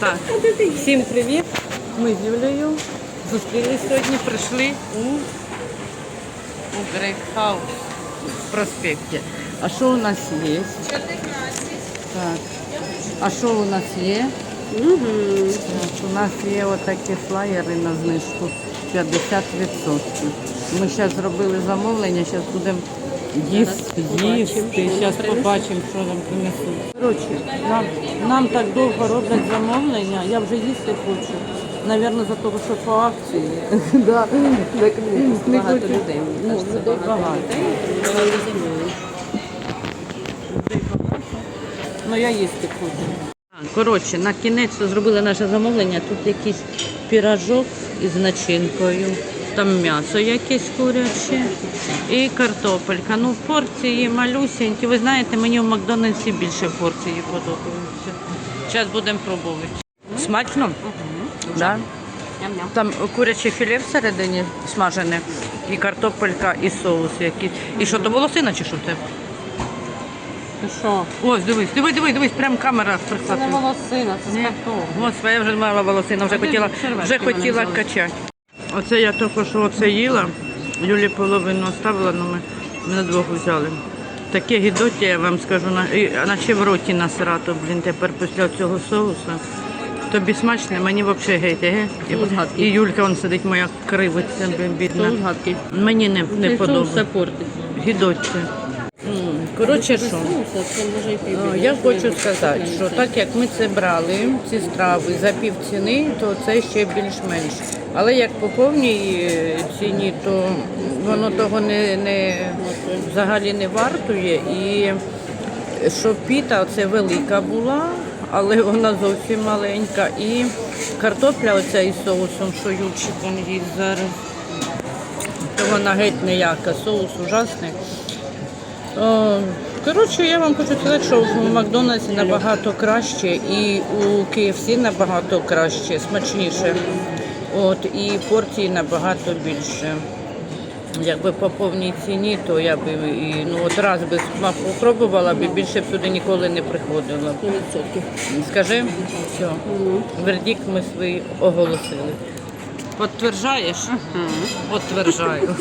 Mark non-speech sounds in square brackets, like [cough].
Так, всім привіт. Ми з Юлею зустрілись сьогодні, прийшли у, у Грейпхаус в проспекті. А що у нас є? Так. А що у нас є? Так, у нас є отакі флаєри на знижку 50%. Ми зараз зробили замовлення, зараз будемо їсти, їсти. Зараз побачимо, що нам принесуть. Коротше, нам, нам так довго роблять замовлення, я вже їсти хочу. Навірно, за того, що по акції. [laughs] Да. Так, не Багато хочу. людей. Ну, Кажеться, людей багато. Вони розуміють. Ну я їсти хочу. Коротше, на кінець зробили наше замовлення. Тут якийсь пірожок із начинкою. Там м'ясо якесь куряче і картопелька. Ну, порції малюсенькі. Ви знаєте, мені в Макдональдсі більше порції подобаються. Зараз будемо пробувати. Смачно? Да? Там куряче філе всередині смажене, і картопелька, і соус якийсь. І що, то волосина чи що? Ти що? Ось, дивись, дивись, дивись, дивись, прям камера Це не волосина, це Ні. скаток. Господи, я вже мала волосина, вже хотіла, вже хотіла качати. Оце я тільки що оце їла, Юлі половину оставила, але ми, ми на двох взяли. Таке гідоття, я вам скажу, наче в роті насрато, блін, тепер після цього соусу. Тобі смачне, мені взагалі геть, ге? І, гадкий. Юлька, он сидить моя кривиться, блін, бідна. Соус гадкий. Мені не, не Цей соус все подобається. портить. Гідоття. Коротше, що? Е, Я хочу сказати, що так як ми це брали, ці страви за пів ціни, то це ще більш-менш. Але як по повній е, ціні, то воно того не, не взагалі не вартує. І що піта це велика була, але вона зовсім маленька. І картопля оця із соусом, що Юрчик їсть зараз, то вона геть ніяка, соус ужасний. О, Коротше, я вам хочу сказати, що в Макдональдсі набагато краще і у KFC набагато краще, смачніше. От, і порції набагато більше. Якби по повній ціні, то я би і ну от раз би смак попробувала, би більше б сюди ніколи не приходила. Скажи, все, вердикт ми свій оголосили. Підтверджаєш? Підтверджаю.